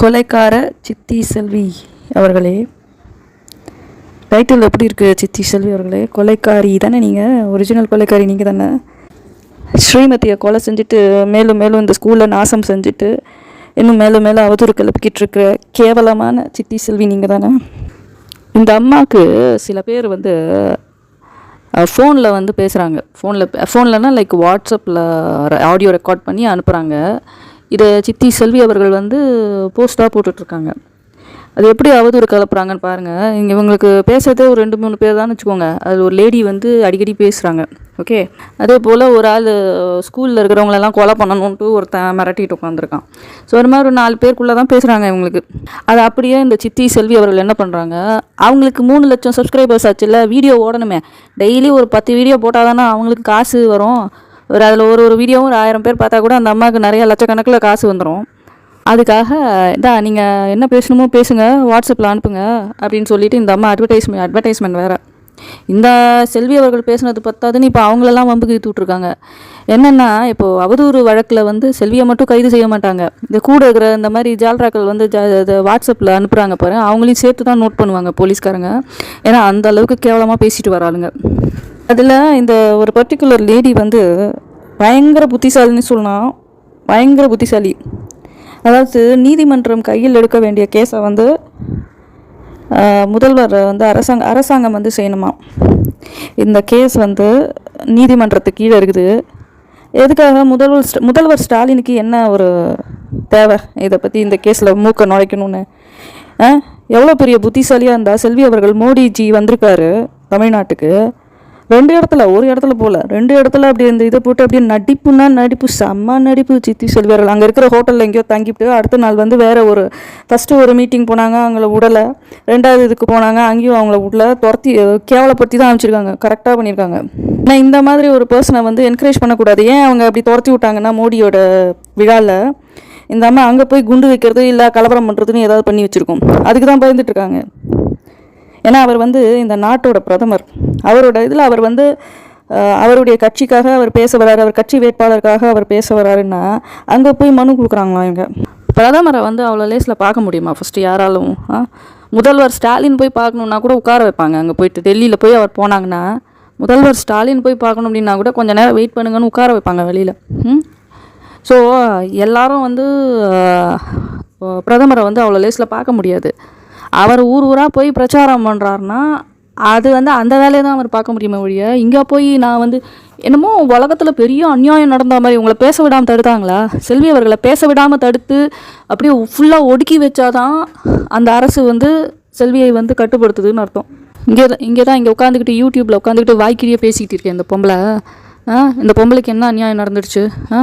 கொலைக்கார சித்தி செல்வி அவர்களே. டைட்டில் எப்படி இருக்குது சித்தி செல்வி அவர்களே? கொலைக்காரி தானே நீங்கள் ஒரிஜினல் கொலைக்காரி நீங்கள் தானே? ஸ்ரீமதியை கொலை செஞ்சுட்டு மேலும் மேலும் இந்த ஸ்கூலில் நாசம் செஞ்சுட்டு இன்னும் மேலும் மேலும் அவதூறு கிளப்பிக்கிட்டு இருக்கிற கேவலமான சித்தி செல்வி நீங்கள் தானே? இந்த அம்மாவுக்கு சில பேர் வந்து ஃபோனில் வந்து பேசுகிறாங்க ஃபோனில் ஃபோன்லனா லைக் வாட்ஸ்அப்பில் ஆடியோ ரெக்கார்ட் பண்ணி அனுப்புகிறாங்க இதை சித்தி செல்வி அவர்கள் வந்து போஸ்ட்டாக போட்டுட்ருக்காங்க. அது எப்படி அவதூறு கலப்புறாங்கன்னு பாருங்கள் இங்கே இவங்களுக்கு பேசுகிறதே ஒரு ரெண்டு மூணு பேர் தான் வச்சுக்கோங்க. அது ஒரு லேடி வந்து அடிக்கடி பேசுகிறாங்க ஓகே அதே போல் ஒரு ஆள் ஸ்கூலில் இருக்கிறவங்களெல்லாம் கொலை பண்ணணுன்ட்டு ஒருத்தன் மிரட்டிட்டு உட்காந்துருக்கான் ஸோ அது மாதிரி ஒரு நாலு பேருக்குள்ளே தான் பேசுகிறாங்க இவங்களுக்கு. அது அப்படியே இந்த சித்தி செல்வி அவர்கள் என்ன பண்ணுறாங்க அவங்களுக்கு மூணு லட்சம் சப்ஸ்கிரைபர்ஸ் ஆச்சுல்ல வீடியோ ஓடணுமே. டெய்லி ஒரு பத்து வீடியோ போட்டால் தானே அவங்களுக்கு காசு வரும். ஒரு அதில் ஒரு ஒரு வீடியோவும் ஒரு ஆயிரம் பேர் பார்த்தா கூட அந்த அம்மாவுக்கு நிறைய லட்சக்கணக்கில் காசு வந்துடும் அதுக்காக இதா நீங்கள் என்ன பேசணுமோ பேசுங்க வாட்ஸ்அப்பில் அனுப்புங்க அப்படின்னு சொல்லிட்டு இந்த அம்மா அட்வர்டைஸ்மெண்ட் அட்வர்டைஸ்மெண்ட் வேறு. இந்த செல்வி அவர்கள் பேசுனது பத்தாதுன்னு இப்போ அவங்களெல்லாம் வம்புக்கு இழுத்து விட்ருக்காங்க என்னென்னா இப்போது அவதூறு வழக்கில் வந்து செல்வியை மட்டும் கைது செய்ய மாட்டாங்க. இந்த கூட இருக்கிற இந்த மாதிரி ஜால்ராக்கள் வந்து ஜா வாட்ஸ்அப்பில் அனுப்புகிறாங்க பாரு அவங்களையும் சேர்த்து தான் நோட் பண்ணுவாங்க போலீஸ்காரங்க. ஏன்னா அந்த அளவுக்கு கேவலமாக பேசிட்டு வராளுங்க. அதில் இந்த ஒரு பர்டிகுலர் லேடி வந்து பயங்கர புத்திசாலின்னு சொல்லலாம் பயங்கர புத்திசாலி. அதாவது நீதிமன்றம் கையில் எடுக்க வேண்டிய கேஸை வந்து முதல்வர் வந்து அரசாங்க அரசாங்கம் வந்து செய்யணுமா? இந்த கேஸ் வந்து நீதிமன்றத்துக்கு கீழே இருக்குது. எதுக்காக முதல்வர் ஸ்ட- முதல்வர் ஸ்டாலினுக்கு என்ன ஒரு தேவை? இதை பற்றி இந்த கேஸில் மூக்க நுழைக்கணும்னு. எவ்வளோ பெரிய புத்திசாலியாக இருந்தால் செல்வி அவர்கள் மோடிஜி வந்திருக்காரு தமிழ்நாட்டுக்கு. ரெண்டு இடத்துல ஒரு இடத்துல போகல ரெண்டு இடத்துல அப்படி இந்த இதை போட்டு அப்படியே நடிப்புனா நடிப்பு செம்ம நடிப்பு சித்தி செல்வியர்கள் அங்கே இருக்கிற ஹோட்டலில் எங்கேயோ தங்கிவிட்டு அடுத்த நாள் வந்து வேறு ஒரு ஃபஸ்ட்டு ஒரு மீட்டிங் போனாங்க அவங்கள விடலை ரெண்டாவது இதுக்கு போனாங்க அங்கேயும் அவங்கள விடல துரத்தி கேவலப்படுத்தி தான் அனுப்பிச்சிருக்காங்க. கரெக்டாக பண்ணியிருக்காங்க. ஆனால் இந்த மாதிரி ஒரு பர்சனை வந்து என்கரேஜ் பண்ணக்கூடாது. ஏன் அவங்க அப்படி துரத்தி விட்டாங்கன்னா மோடியோட விழாவில் இந்த அம்மா அங்கே போய் குண்டு வைக்கிறது இல்லை கலவரம் பண்ணுறதுன்னு ஏதாவது பண்ணி வச்சுருக்கோம். அதுக்கு தான் பயந்துட்டு இருக்காங்க. ஏன்னா அவர் வந்து இந்த நாட்டோட பிரதமர். அவரோட இதில் அவர் வந்து அவருடைய கட்சிக்காக அவர் பேச வர்றாரு அவர் கட்சி வேட்பாளருக்காக அவர் பேச வர்றாருன்னா அங்கே போய் மனு கொடுக்குறாங்களாம் இங்கே பிரதமரை வந்து அவ்வளோ லேஸில் பார்க்க முடியுமா ஃபஸ்ட்டு யாராலும்? முதல்வர் ஸ்டாலின் போய் பார்க்கணுன்னா கூட உட்கார வைப்பாங்க. அங்கே போயிட்டு டெல்லியில் போய் அவர் போனாங்கன்னா முதல்வர் ஸ்டாலின் போய் பார்க்கணும் அப்படின்னா கூட கொஞ்ச நேரம் வெயிட் பண்ணுங்கன்னு உட்கார வைப்பாங்க வெளியில். ம்? ஸோ எல்லாரும் வந்து பிரதமரை வந்து அவ்வளோ லேஸில் பார்க்க முடியாது. அவர் ஊர் ஊராக போய் பிரச்சாரம் பண்ணுறாருன்னா அது வந்து அந்த வேலையை தான் அவர் பார்க்க முடியுமே ஒழிய இங்கே போய் நான் வந்து என்னமோ உலகத்தில் பெரிய அநியாயம் நடந்த மாதிரி உங்களை பேச விடாமல் தடுத்தாங்களா? செல்வி அவர்களை பேச விடாமல் தடுத்து அப்படியே ஃபுல்லாக ஒடுக்கி வச்சாதான் அந்த அரசு வந்து செல்வியை வந்து கட்டுப்படுத்துதுன்னு அர்த்தம். இங்கே தான் இங்கே தான் இங்கே உட்காந்துக்கிட்டு யூடியூப்பில் உட்காந்துக்கிட்டு வாய்க்கிறியே பேசிக்கிட்டு இருக்கேன் இந்த பொம்பளை. ஆ இந்த பொம்பளைக்கு என்ன அநியாயம் நடந்துடுச்சு? ஆ?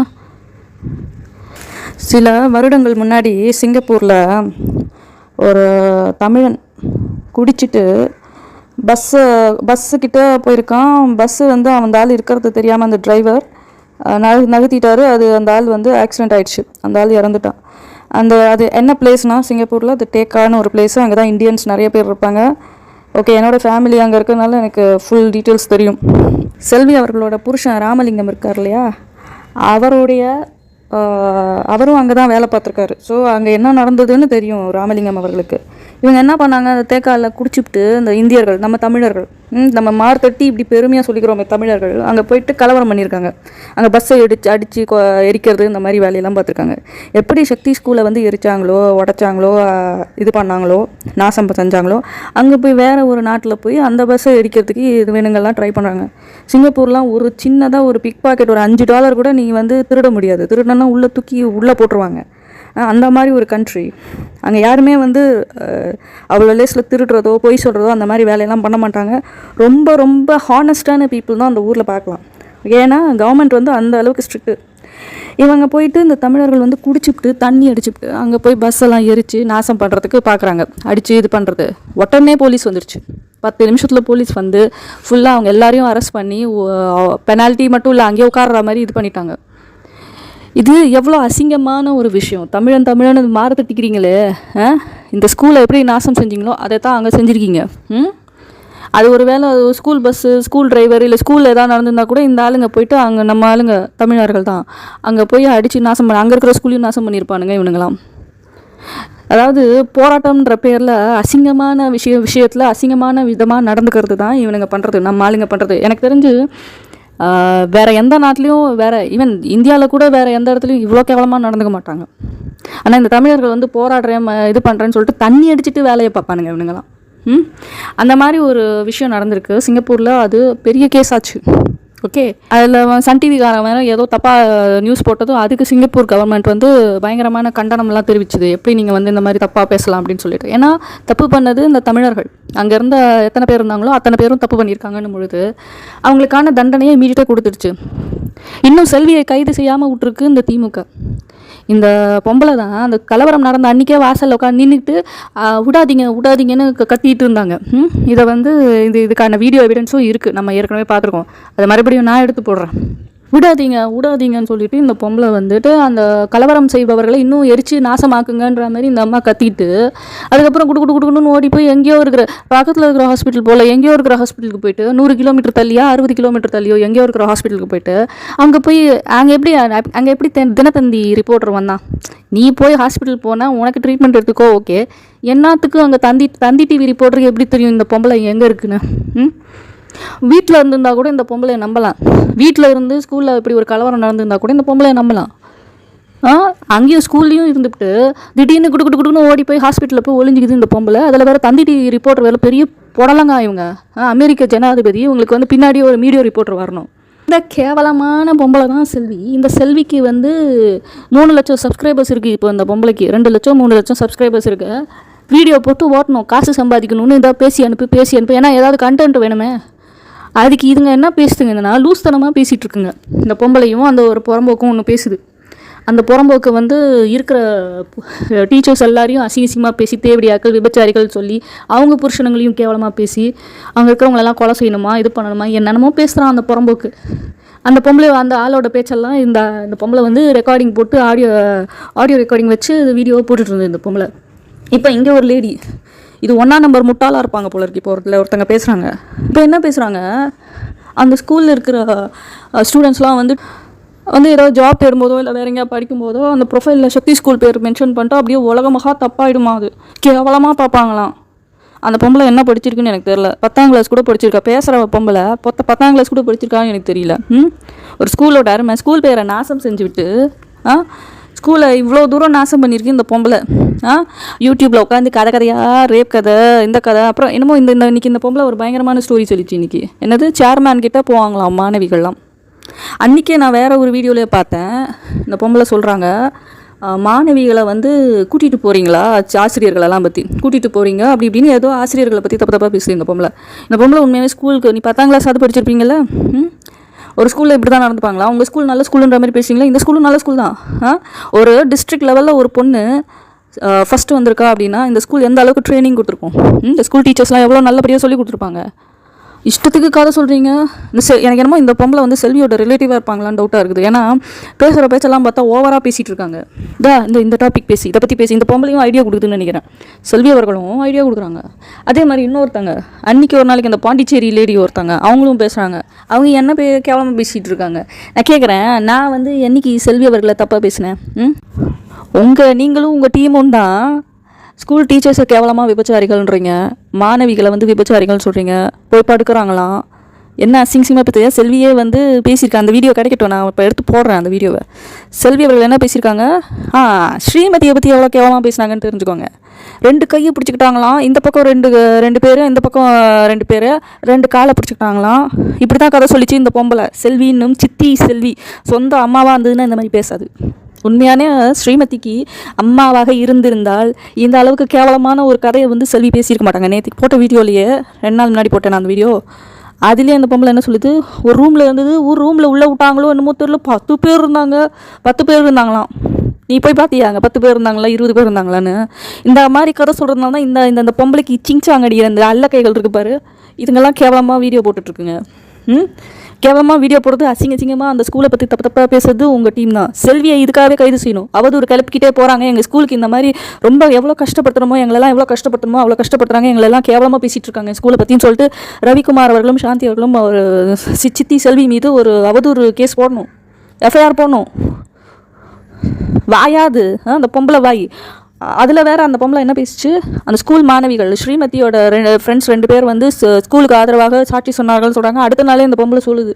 சில வருடங்கள் முன்னாடி சிங்கப்பூரில் ஒரு தமிழன் குடிச்சிட்டு பஸ்ஸு பஸ்ஸுக்கிட்ட போயிருக்கான். பஸ்ஸு வந்து அந்த ஆள் இருக்கிறது தெரியாமல் அந்த டிரைவர் நக நகர்த்திட்டாரு. அது அந்த ஆள் வந்து ஆக்சிடென்ட் ஆகிடுச்சு அந்த ஆள் இறந்துட்டான். அந்த அது என்ன பிளேஸ்னால் சிங்கப்பூரில் அது டேக்கான ஒரு பிளேஸு அங்கே தான் இந்தியன்ஸ் நிறைய பேர் இருப்பாங்க. ஓகே என்னோடய ஃபேமிலி அங்கே இருக்கிறதுனால எனக்கு ஃபுல் டீட்டெயில்ஸ் தெரியும். செல்வி அவர்களோட புருஷன் ராமலிங்கம் இருக்கார் இல்லையா? அவருடைய அவரும் அங்கே தான் வேலை பார்த்துருக்காரு. ஸோ அங்கே என்ன நடந்ததுன்னு தெரியும் ராமலிங்கம் அவர்களுக்கு. இவங்க என்ன பண்ணாங்க? அந்த தேக்காலில் குடிச்சுப்பிட்டு இந்த இந்தியர்கள் நம்ம தமிழர்கள் ம், நம்ம தட்டி இப்படி பெருமையாக சொல்லிக்கிறோமே தமிழர்கள் அங்கே போயிட்டு கலவரம் பண்ணியிருக்காங்க. அங்கே பஸ்ஸை அடிச்சு அடித்து எரிக்கிறது இந்த மாதிரி வேலையெல்லாம் பார்த்துருக்காங்க. எப்படி சக்தி ஸ்கூலை வந்து எரிச்சாங்களோ உடைச்சாங்களோ இது பண்ணாங்களோ நாசம் செஞ்சாங்களோ அங்கே போய் வேற ஒரு நாட்டில் போய் அந்த பஸ்ஸை எரிக்கிறதுக்கு இது வேணுங்கள்லாம் ட்ரை பண்ணுறாங்க சிங்கப்பூர்லாம் ஒரு சின்னதாக ஒரு பிக் பாக்கெட் ஒரு அஞ்சு டாலர் கூட நீங்கள் வந்து திருட முடியாது. திருடனா உள்ளே தூக்கி உள்ளே போட்டுருவாங்க. அந்த மாதிரி ஒரு கண்ட்ரி அங்கே யாருமே வந்து அவ்வளோ லேஸில் திருடுறதோ பொய் சொல்கிறதோ அந்த மாதிரி வேலையெல்லாம் பண்ண மாட்டாங்க. ரொம்ப ரொம்ப ஹானஸ்டான பீப்புள் தான் அந்த ஊரில் பார்க்கலாம். ஏன்னா கவர்மெண்ட் வந்து அந்த அளவுக்கு ஸ்ட்ரிக்ட்டு இவங்க போயிட்டு இந்த தமிழர்கள் வந்து குடிச்சுப்புட்டு தண்ணி அடிச்சுப்பிட்டு அங்கே போய் பஸ் எல்லாம் எரித்து நாசம் பண்ணுறதுக்கு பார்க்குறாங்க அடித்து இது பண்ணுறது உடனே போலீஸ் வந்துடுச்சு பத்து நிமிஷத்தில் போலீஸ் வந்து ஃபுல்லாக அவங்க எல்லாரையும் அரெஸ்ட் பண்ணி பெனால்ட்டி மட்டும் இல்லை அங்கேயே உட்கார்ற மாதிரி இது பண்ணிட்டாங்க. இது எவ்வளோ அசிங்கமான ஒரு விஷயம். தமிழன் தமிழன் மாற தட்டிக்கிறீங்களே ஆ? இந்த ஸ்கூலை எப்படி நாசம் செஞ்சீங்களோ அதை தான் அங்கே செஞ்சுருக்கீங்க. ம்? அது ஒரு வேளை ஸ்கூல் பஸ்ஸு ஸ்கூல் டிரைவர் இல்லை ஸ்கூலில் எதாவது நடந்திருந்தா கூட இந்த ஆளுங்க போயிட்டு அங்கே நம்ம ஆளுங்க தமிழர்கள் தான். அங்கே போய் அடித்து நாசம் பண்ண அங்கே இருக்கிற ஸ்கூலையும் நாசம் பண்ணியிருப்பானுங்க இவனுங்களாம் அதாவது போராட்டம்ன்ற பேரில் அசிங்கமான விஷய விஷயத்தில் அசிங்கமான விதமாக நடந்துக்கிறது தான் இவனுங்க பண்ணுறது நம்ம ஆளுங்க பண்ணுறது எனக்கு தெரிஞ்சு வேற எந்த நாட்டிலையும் வேறு ஈவன் இந்தியாவில் கூட வேறு எந்த இடத்துலையும் இவ்வளோ கேவலமாக நடந்துக்க மாட்டாங்க. ஆனால் இந்த தமிழர்கள் வந்து போராடுறேன் இது பண்ணுறேன்னு சொல்லிட்டு தண்ணி அடிச்சுட்டு வேலையை பார்ப்பானுங்க இவனுங்களாம் ம்? அந்த மாதிரி ஒரு விஷயம் நடந்திருக்கு. சிங்கப்பூரில் அது பெரிய கேஸ் ஆச்சு. ஓகே. அதில் சன் டிவிக்காரன் வேற ஏதோ தப்பாக நியூஸ் போட்டதும் அதுக்கு சிங்கப்பூர் கவர்மெண்ட் வந்து பயங்கரமான கண்டனம்லாம் தெரிவிச்சுது. எப்படி நீங்கள் வந்து இந்த மாதிரி தப்பாக பேசலாம் அப்படின்னு சொல்லிட்டு. ஏன்னா தப்பு பண்ணது இந்த தமிழர்கள். அங்கே இருந்த எத்தனை பேர் இருந்தாங்களோ அத்தனை பேரும் தப்பு பண்ணியிருக்காங்கன்னு பொழுது அவங்களுக்கான தண்டனையை இமீடியட்டாக கொடுத்துருச்சு இன்னும் செல்வியை கைது செய்யாமல் விட்டுருக்கு இந்த திமுக. இந்த பொம்பளை தான் அந்த கலவரம் நடந்த அன்றைக்கே வாசலில் உட்காந்து நின்றுட்டு விடாதீங்க விடாதீங்கன்னு க- கத்திட்டு இருந்தாங்க. இதை வந்து இது இதுக்கான வீடியோ எவிடன்ஸும் இருக்குது நம்ம ஏற்கனவே பார்த்துருக்கோம். அதை மறுபடியும் நான் எடுத்து போடுறேன். விடாதீங்க விடாதீங்கன்னு சொல்லிட்டு இந்த பொம்பளை வந்துட்டு அந்த கலவரம் செய்பவர்களை இன்னும் எரிச்சு நாசமாக்குங்கன்ற மாதிரி இந்த அம்மா கத்திட்டு அதுக்கப்புறம் குடு குடு ஓடி போய் எங்கேயோ இருக்கிற பக்கத்தில் இருக்கிற ஹாஸ்பிட்டல் போல் எங்கேயோ இருக்கிற ஹாஸ்பிட்டலுக்கு போயிட்டு நூறு கிலோமீட்டர் தள்ளியா அறுபது கிலோமீட்டர் தள்ளியோ எங்கேயோ இருக்கிற ஹாஸ்பிட்டலுக்கு போயிட்டு அங்கே போய் அங்கே எப்படி அங்கே எப்படி தென்- தினத்தந்தி ரிப்போர்ட்டர் வந்தான்? நீ போய் ஹாஸ்பிட்டல் போனால் உனக்கு ட்ரீட்மெண்ட் எடுத்துக்கோ ஓகே என்னத்துக்கு அங்கே தந்தி தந்தி டிவி ரிப்போர்ட்டருக்கு எப்படி தெரியும் இந்த பொம்பளை எங்கே இருக்குன்னு? ம்? வீட்டில் இருந்திருந்தா கூட இந்த பொம்பளையை நம்பலாம். வீட்டில் இருந்து ஸ்கூலில் இப்படி ஒரு கலவரம் நடந்திருந்தா கூட இந்த பொம்பளையை நம்பலாம். ஆ? அங்கேயும் ஸ்கூல்லையும் இருந்துவிட்டு திடீர்னு குடு குடு குடுன்னு ஓடி போய் ஹாஸ்பிட்டலில் போய் ஒளிஞ்சிக்குது இந்த பொம்பளை. அதில் வேறு தந்தி டிவி ரிப்போர்ட்டர் வேறு பெரிய புடலங்க இவங்க. ஆ, அமெரிக்க ஜனாதிபதி. இவங்களுக்கு வந்து பின்னாடி ஒரு மீடியோ ரிப்போர்ட்டர் வரணும். இந்த கேவலமான பொம்பளை தான் செல்வி. இந்த செல்விக்கு வந்து மூணு லட்சம் சப்ஸ்கிரைபர்ஸ் இருக்குது இப்போ இந்த பொம்பளைக்கு. ரெண்டு லட்சம் மூணு லட்சம் சப்ஸ்கிரைபர்ஸ் இருக்குது வீடியோ போட்டு ஓட்டணும். காசு சம்பாதிக்கணும்னு இதாக பேசி அனுப்பி பேசி அனுப்பி. ஏன்னா ஏதாவது கண்டென்ட் வேணுமே. அதுக்கு இதுங்க என்ன பேசுதுங்க? பேசுதுங்கன்னா லூஸ்தனமாக பேசிகிட்டு இருக்குங்க இந்த பொம்பளையும் அந்த ஒரு புறம்போக்கும் ஒன்று பேசுது. அந்த புறம்போக்கு வந்து இருக்கிற டீச்சர்ஸ் எல்லாரையும் அசிங்க பேசி தேவடியாக்கள் விபச்சாரிகள் சொல்லி அவங்க புருஷனுங்களையும் கேவலமாக பேசி அங்கே இருக்கிறவங்களெல்லாம் கொலை செய்யணுமா இது பண்ணணுமா என்னென்னமோ பேசுகிறான் அந்த புறம்போக்கு. அந்த பொம்பளை அந்த ஆளோட பேச்செல்லாம் இந்த இந்த பொம்பளை வந்து ரெக்கார்டிங் போட்டு ஆடியோ ஆடியோ ரெக்கார்டிங் வச்சு வீடியோவை போட்டுட்டு இருந்தது இந்த பொம்பளை. இப்போ இங்கே ஒரு லேடி இது ஒன்றா நம்பர் முட்டாளாக இருப்பாங்க போல இருக்கு. இப்போ ஒருத்தர் ஒருத்தங்க பேசுகிறாங்க இப்போ என்ன பேசுகிறாங்க அந்த ஸ்கூலில் இருக்கிற ஸ்டூடெண்ட்ஸ்லாம் வந்து வந்து ஏதோ ஜாப் தேடும்போதோ இல்லை வேற எங்கேயா படிக்கும்போதோ அந்த ப்ரொஃபைலில் சக்தி ஸ்கூல் பேர் மென்ஷன் பண்ணிட்டு அப்படியே உலகமாக தப்பாயிடுமா அது. கேவலமாக பார்ப்பாங்களாம். அந்த பொம்பளை என்ன படிச்சிருக்குன்னு எனக்கு தெரியல. பத்தாம் கிளாஸ் கூட படிச்சிருக்கா. பேசுகிற பொம்பளை பொத்த பத்தாம் கிளாஸ் கூட படிச்சிருக்கான்னு எனக்கு தெரியல. ம்? ஒரு ஸ்கூலோட அருமை. ஸ்கூல் பேரை நாசம் செஞ்சு விட்டு ஆ ஸ்கூலை இவ்வளோ தூரம் நாசம் பண்ணியிருக்கு இந்த பொம்பளை. ஆ? யூடியூப்பில் உட்காந்து கதை கதையாக ரேப் கதை இந்த கதை அப்புறம் என்னமோ இந்த இந்த இன்னைக்கு இந்த பொம்பளை ஒரு பயங்கரமான ஸ்டோரி சொல்லிச்சு இன்றைக்கி என்னது? சேர்மேன் கிட்டே போவாங்களாம் மாணவிகள்லாம். அன்றைக்கே நான் வேறு ஒரு வீடியோவிலே பார்த்தேன். இந்த பொம்பளை சொல்கிறாங்க மாணவிகளை வந்து கூட்டிகிட்டு போகிறீங்களா ஆசிரியர்களெல்லாம் பற்றி கூட்டிகிட்டு போகிறீங்க அப்படி இப்படின்னு ஏதோ ஆசிரியர்களை பற்றி தப்பு தப்பாக பேசுகிறேன் இந்த பொம்பளை. இந்த பொம்பளை உண்மையாகவே ஸ்கூலுக்கு நீ பத்தாம் கிளாஸ் அது படிச்சிருப்பீங்களா ம்? ஒரு ஸ்கூலில் இப்படி தான் நடந்துப்பாங்களா? உங்கள் ஸ்கூல் நல்ல ஸ்கூலுன்ற மாதிரி பேசுவீங்களா? இந்த ஸ்கூலும் நல்ல ஸ்கூல் தான். ஆ? ஒரு டிஸ்ட்ரிக்ட் லெவலில் ஒரு பொண்ணு ஃபஸ்ட்டு வந்திருக்கா அப்படின்னா இந்த ஸ்கூல் எந்த அளவுக்கு ட்ரைனிங் கொடுத்துருக்கோம்? இந்த ஸ்கூல் டீச்சர்ஸ்லாம் எவ்வளோ நல்லபடியாக சொல்லி கொடுத்துருப்பாங்க? இஷ்டத்துக்கு கதை சொல்கிறீங்க இந்த செ எனக்கு என்னமோ இந்த பொம்பளை வந்து செல்வியோட ரிலேட்டிவாக இருப்பாங்களான்னு டவுட்டாக இருக்குது. ஏன்னா பேசுகிற பேச்செல்லாம் பார்த்தா ஓவராக பேசிகிட்டு இருக்காங்க. இதா இந்த இந்த டாபிக் பேசி இதை பற்றி பேசி இந்த பொம்பளையும் ஐடியா கொடுக்குதுன்னு நினைக்கிறேன். செல்வி அவர்களும் ஐடியா கொடுக்குறாங்க. அதே மாதிரி இன்னொருத்தங்க அன்னைக்கு ஒரு நாளைக்கு இந்த பாண்டிச்சேரி லேடி ஒருத்தங்க அவங்களும் பேசுகிறாங்க அவங்க என்ன பே கேவலமாக பேசிகிட்டு இருக்காங்க. நான் கேட்குறேன் நான் வந்து என்னைக்கு செல்வி அவர்களை தப்பாக பேசினேன்? ம்? உங்கள் நீங்களும் உங்கள் டீமும் தான் ஸ்கூல் டீச்சர்ஸை கேவலமாக விபச்சாரிகள்ன்றீங்க. மாணவிகளை வந்து விபச்சாரிகள்னு சொல்கிறீங்க போய் படுக்கிறாங்களாம் என்ன அசிங்கசிங்கமாக பற்றியா செல்வியே வந்து பேசியிருக்கேன் அந்த வீடியோ கிடைக்கட்டும். நான் இப்போ எடுத்து போடுறேன் அந்த வீடியோவை. செல்வி அவர்கள் என்ன பேசியிருக்காங்க? ஆ ஸ்ரீமதியை பற்றி எவ்வளோ கேவலமாக பேசினாங்கன்னு தெரிஞ்சுக்கோங்க. ரெண்டு கையை பிடிச்சிக்கிட்டாங்களாம் இந்த பக்கம் ரெண்டு ரெண்டு பேர் இந்த பக்கம் ரெண்டு பேர் ரெண்டு காலை பிடிச்சிக்கிட்டாங்களாம் இப்படி தான் கதை சொல்லிச்சு இந்த பொம்பளை. செல்வின்னும் சித்தி செல்வி. சொந்த அம்மாவாக இருந்ததுன்னா இந்த மாதிரி பேசாது. உண்மையான ஸ்ரீமதிக்கு அம்மாவாக இருந்திருந்தால் இந்த அளவுக்கு கேவலமான ஒரு கதையை வந்து செல்வி பேசியிருக்க மாட்டாங்க. நேற்றுக்கு போட்ட வீடியோலையே ரெண்டு நாள் முன்னாடி போட்டேன் நான் அந்த வீடியோ. அதுலேயே அந்த பொம்பளை என்ன சொல்லுது? ஒரு ரூமில் இருந்தது ஒரு ரூமில் உள்ளே விட்டாங்களோ என்னமோ தெரியல. பத்து பேர் இருந்தாங்க. பத்து பேர் இருந்தாங்களாம். நீ போய் பார்த்தியாங்க பத்து பேர் இருந்தாங்களா? இருபது பேர் இருந்தாங்களான்னு. இந்த மாதிரி கதை சொல்கிறதுனால தான் இந்த இந்த இந்த பொம்பளைக்கு சிங்சாங்கடி இந்த அல்ல கைகள் இருக்கு பாரு. இதுங்கெல்லாம் கேவலமாக வீடியோ போட்டுட்ருக்குங்க கேவலமாக வீடியோ போடுறது அசிங்க அசிங்கமாக அந்த ஸ்கூலை பற்றி தப்பு தப்பாக பேசுறது உங்கள் டீம் தான். செல்வியை இதுக்காகவே கைது செய்யணும். அவதூறு கிளப்பிக்கிட்டே போகிறாங்க எங்கள் ஸ்கூலுக்கு இந்த மாதிரி ரொம்ப எவ்வளோ கஷ்டப்படுத்துறோமோ எங்களெல்லாம் எவ்வளோ கஷ்டப்படுத்துறோமோ அவ்வளோ கஷ்டப்படுத்துறாங்க. எங்களெல்லாம் கேவலமாக பேசிகிட்டு இருக்காங்க ஸ்கூலை பற்றின்னு சொல்லிட்டு ரவிக்குமார் அவர்களும் சாந்தி அவர்களும் ஒரு சி- சித்தி செல்வி மீது ஒரு அவதூறு கேஸ் போடணும். எஃப்ஐஆர் போடணும். வாயாது ஆ, அந்த பொம்பளை வாய். அதில் வேறு அந்த பொம்பளை என்ன பேசிச்சு? அந்த ஸ்கூல் மாணவிகள் ஸ்ரீமதியோட ரெண்டு ஃப்ரெண்ட்ஸ் ரெண்டு பேர் வந்து ஸ்கூலுக்கு ஆதரவாக சாட்சி சொன்னார்கள் சொல்கிறாங்க அடுத்த நாளே இந்த பொம்பளை சொல்லுது.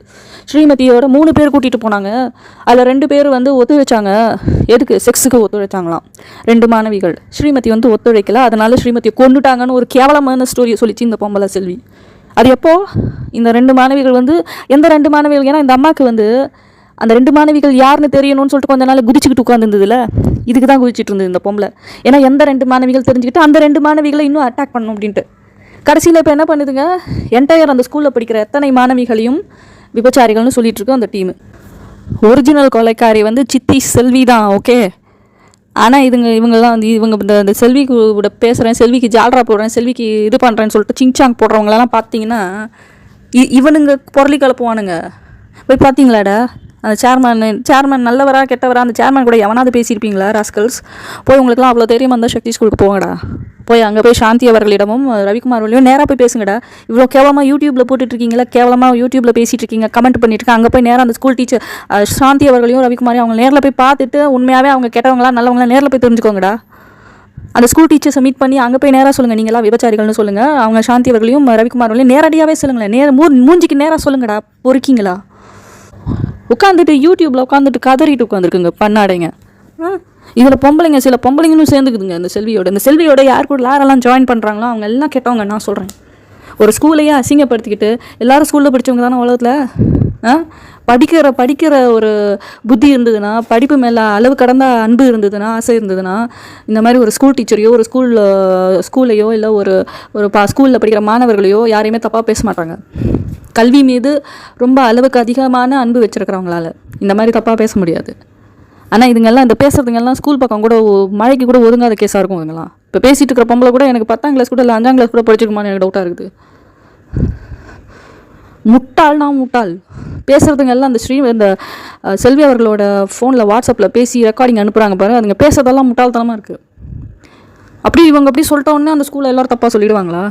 ஸ்ரீமதியோட மூணு பேர் கூட்டிகிட்டு போனாங்க. அதில் ரெண்டு பேர் வந்து ஒத்துழைச்சாங்க. எதுக்கு? செக்ஸுக்கு ஒத்துழைச்சாங்களாம். ரெண்டு மாணவிகள். ஸ்ரீமதி வந்து ஒத்துழைக்கல. அதனால ஸ்ரீமதியை கொண்டுட்டாங்கன்னு ஒரு கேவலமான ஸ்டோரியை சொல்லிச்சு இந்த பொம்பளை செல்வி. அது எப்போது இந்த ரெண்டு மாணவிகள் வந்து எந்த ரெண்டு மாணவிகள்? ஏன்னா இந்த அம்மாவுக்கு வந்து அந்த ரெண்டு மாணவிகள் யாருன்னு தெரியணும்னு சொல்லிட்டு கொஞ்ச நாள் குதிச்சுக்கிட்டு உட்காந்துருந்ததுல இதுக்கு தான் குதிச்சிட்டு இருந்தது இந்த பொம்பளை. ஏன்னா எந்த ரெண்டு மாணவிகள் தெரிஞ்சுக்கிட்டு அந்த ரெண்டு மாணவிகளை இன்னும் அட்டாக் பண்ணணும் அப்படின்ட்டு. கடைசியில் இப்போ என்ன பண்ணுதுங்க? என்டையர் அந்த ஸ்கூலில் படிக்கிற எத்தனை மாணவிகளையும் விபச்சாரிகள்னு சொல்லிட்டு இருக்கோம் அந்த டீமு ஒரிஜினல் கொலைக்காரி வந்து சித்தி செல்வி தான் ஓகே ஆனால் இதுங்க இவங்கெல்லாம் வந்து இவங்க இந்த இந்த செல்வி கூட பேசுகிறேன் செல்விக்கு ஜால்ரா போடுறேன் செல்விக்கு இது பண்ணுறேன்னு சொல்லிட்டு சிங்சாங் போடுறவங்களெல்லாம் பார்த்தீங்கன்னா இ- இவனுங்க பொருளி கலப்புவானுங்க போய் பார்த்தீங்களாடா அந்த சேர்மன் சேர்மன் நல்லவரா கெட்டவரா அந்த சேர்மன் கூட எவனாவது பேசியிருப்பீங்களா ராஸ்கல்ஸ் போய் உங்களுக்குலாம் அவ்வளோ தெரியும் அந்த சக்தி ஸ்கூலுக்கு போங்கடா. போய் அங்கே போய் சாந்தி அவர்களிடமும் ரவிக்குமார் அவர்களையும் நேராக போய் பேசுங்கடா. இவ்வளோ கேவலமாக யூடியூப்பில் போட்டுட்ருக்கீங்களா கேவலமாக யூடியூப்பில் பேசிகிட்டு இருக்கீங்க கமெண்ட் பண்ணிட்டு இருக்காங்க அங்கே போய் நேராக அந்த ஸ்கூல் டீச்சர் சாந்தி அவர்களையும் ரவிக்குமாரையும் அவங்க நேரில் போய் பார்த்துட்டு உண்மையாகவே அவங்க கெட்டவங்களா நல்லவங்களா நேரில் போய் தெரிஞ்சுக்கோங்கடா. அந்த ஸ்கூல் டீச்சர்ஸை மீட் பண்ணி அங்கே போய் நேராக சொல்லுங்கள் நீங்களாம் விபச்சாரிகள்னு சொல்லுங்கள் அவங்க சாந்தி அவர்களையும் ரவிக்குமார் அவர்களையும் நேரடியாகவே சொல்லுங்களேன். நேர மூ மூஞ்சிக்கு நேராக சொல்லுங்கடா. பொறுக்கீங்களா? உட்காந்துட்டு யூடியூப்பில் உட்காந்துட்டு கதறிட்டு உட்காந்துருக்குங்க பண்ணாடைங்க. இதில் பொம்பளைங்க சில பொம்பளைங்களும் சேர்ந்துக்குதுங்க இந்த செல்வியோட. இந்த செல்வியோட யார் கூட யாரெல்லாம் ஜாயின் பண்ணுறாங்களோ அவங்க எல்லாம் கெட்டவங்க நான் சொல்கிறேன் ஒரு ஸ்கூலையே அசிங்கப்படுத்திக்கிட்டு எல்லாரும் ஸ்கூலில் படித்தவங்க தானே உலகத்தில்? படிக்கிற படிக்கிற ஒரு புத்தி இருந்ததுன்னா படிப்பு மேலே அளவு கடந்த அன்பு இருந்ததுன்னா ஆசை இருந்ததுன்னா இந்த மாதிரி ஒரு ஸ்கூல் டீச்சரையோ ஒரு ஸ்கூல் ஸ்கூல்லையோ இல்லை ஒரு ஒரு பா ஸ்கூலில் படிக்கிற மாணவர்களையோ யாரையுமே தப்பாக பேச மாட்டாங்க. கல்வி மீது ரொம்ப அளவுக்கு அதிகமான அன்பு வச்சிருக்கிறவங்களால இந்த மாதிரி தப்பாக பேச முடியாது. ஆனால் இதுங்கெல்லாம் இந்த பேசுகிறதுங்கெல்லாம் ஸ்கூல் பக்கம் கூட மழைக்கு கூட ஒதுங்காத கேஸாக இருக்கும் இவங்கெல்லாம் இப்போ பேசிகிட்டு இருக்கிற பொம்பளை கூட எனக்கு பத்தாம் கிளாஸ் கூட இல்லை அஞ்சாம் கிளாஸ் கூட படிச்சிருக்குமான்னு எனக்கு டவுட்டாக இருக்குது. முட்டாள்னா முட்டாள். பேசுறதுங்க எல்லாம் அந்த ஸ்ரீ இந்த செல்வி அவர்களோட ஃபோனில் வாட்ஸ்அப்பில் பேசி ரெக்கார்டிங் அனுப்புகிறாங்க பாருங்கள் அதுங்க பேசுறதெல்லாம் முட்டாள்தனமாக இருக்குது அப்படி இவங்க அப்படி சொல்லிட்ட உடனே அந்த ஸ்கூலில் எல்லாரும் தப்பாக சொல்லிடுவாங்களா?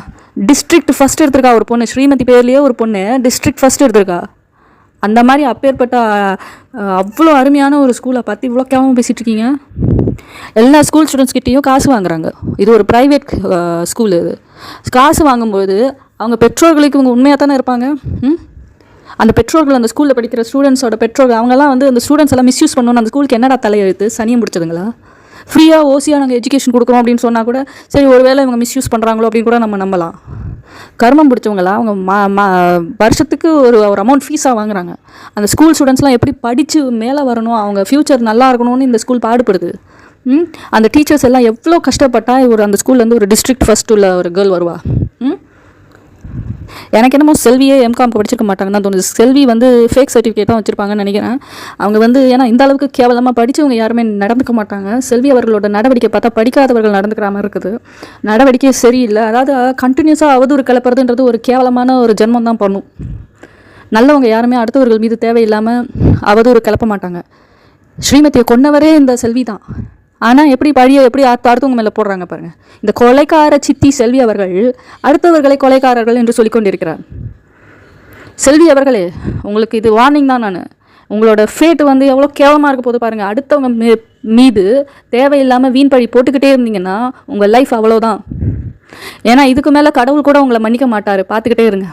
டிஸ்ட்ரிக்ட் ஃபஸ்ட் எடுத்திருக்கா ஒரு பொண்ணு ஸ்ரீமதி பேர்லேயே ஒரு பொண்ணு டிஸ்ட்ரிக்ட் ஃபஸ்ட் எடுத்திருக்கா? அந்த மாதிரி அப்பேற்பட்ட அவ்வளோ அருமையான ஒரு ஸ்கூலை பார்த்து இவ்வளோ கேவலமாக பேசிகிட்டு இருக்கீங்க? எல்லா ஸ்கூல் ஸ்டூடெண்ட்ஸ்கிட்டேயும் காசு வாங்குறாங்க. இது ஒரு ப்ரைவேட் ஸ்கூல் இது. காசு வாங்கும்போது அவங்க பெற்றோர்களுக்கு இவங்க உண்மையாக தானே இருப்பாங்க? ம்? அந்த பெற்றோர்கள் அந்த ஸ்கூலில் படிக்கிற ஸ்டூடெண்ட்ஸோட பெற்றோர்கள் அவங்கெல்லாம் வந்து அந்த ஸ்டூடெண்ட்ஸ் எல்லாம் மிஸ்யூஸ் பண்ணணும் அந்த ஸ்கூலுக்கு என்னடா தலையெழுத்து? சனியம் பிடிச்சதுங்களா? ஃப்ரீயாக ஓசியாக நாங்கள் எஜுகேஷன் கொடுக்குறோம் அப்படின்னு சொன்னால் கூட சரி ஒருவேளை இவங்க மிஸ்யூஸ் பண்ணுறாங்களோ அப்படின்னு கூட நம்ம நம்பலாம். கர்மம் பிடிச்சவங்களா? அவங்க மா மா வருஷத்துக்கு ஒரு ஒரு அமௌண்ட் ஃபீஸாக வாங்குறாங்க. அந்த ஸ்கூல் ஸ்டூடெண்ட்ஸ்லாம் எப்படி படித்து மேலே வரணும்? அவங்க ஃப்யூச்சர் நல்லா இருக்கணும்னு இந்த ஸ்கூல் பாடுபடுது. ம்? அந்த டீச்சர்ஸ் எல்லாம் எவ்வளோ கஷ்டப்பட்டால் ஒரு அந்த ஸ்கூல்லேருந்து ஒரு டிஸ்ட்ரிக்ட் ஃபர்ஸ்ட் உள்ள ஒரு கேர்ள் வருவா? எனக்கு என்னமோ செல்வியே எம்காம் படிச்சிருக்க மாட்டாங்கன்னு தான் தோணுது. செல்வி வந்து ஃபேக் சர்டிஃபிகேட் தான் வச்சுருப்பாங்கன்னு நினைக்கிறேன். அவங்க வந்து ஏன்னா இந்த அளவுக்கு கேவலமாக படித்தவங்க யாருமே நடந்துக்க மாட்டாங்க. செல்வி அவர்களோட நடவடிக்கை பார்த்தா படிக்காதவர்கள் நடந்துக்கிற மாதிரி இருக்குது. நடவடிக்கை சரியில்லை. அதாவது கண்டினியூஸாக அவதூறு கிளப்புறதுன்றது ஒரு கேவலமான ஒரு ஜென்மம் தான் பண்ணும் நல்லவங்க யாருமே அடுத்தவர்கள் மீது தேவையில்லாமல் அவதூறு கிளப்ப மாட்டாங்க. ஸ்ரீமதியை கொன்னவரே இந்த செல்வி தான். ஆனால் எப்படி பழியை எப்படி அடுத்த அடுத்தவங்க மேலே போடுறாங்க பாருங்கள் இந்த கொலைக்கார சித்தி செல்வி அவர்கள் அடுத்தவர்களை கொலைக்காரர்கள் என்று சொல்லிக்கொண்டிருக்கிறார் செல்வி அவர்களே உங்களுக்கு இது வார்னிங் தான் நான். உங்களோட ஃபேட் வந்து எவ்வளோ கேவலமாக இருக்க போது பாருங்கள் அடுத்தவங்க மீ- மீது தேவையில்லாமல் வீண் பழி போட்டுக்கிட்டே இருந்தீங்கன்னா உங்கள் லைஃப் அவ்வளோதான். ஏன்னா இதுக்கு மேலே கடவுள் கூட உங்களை மன்னிக்க மாட்டார். பார்த்துக்கிட்டே இருங்க.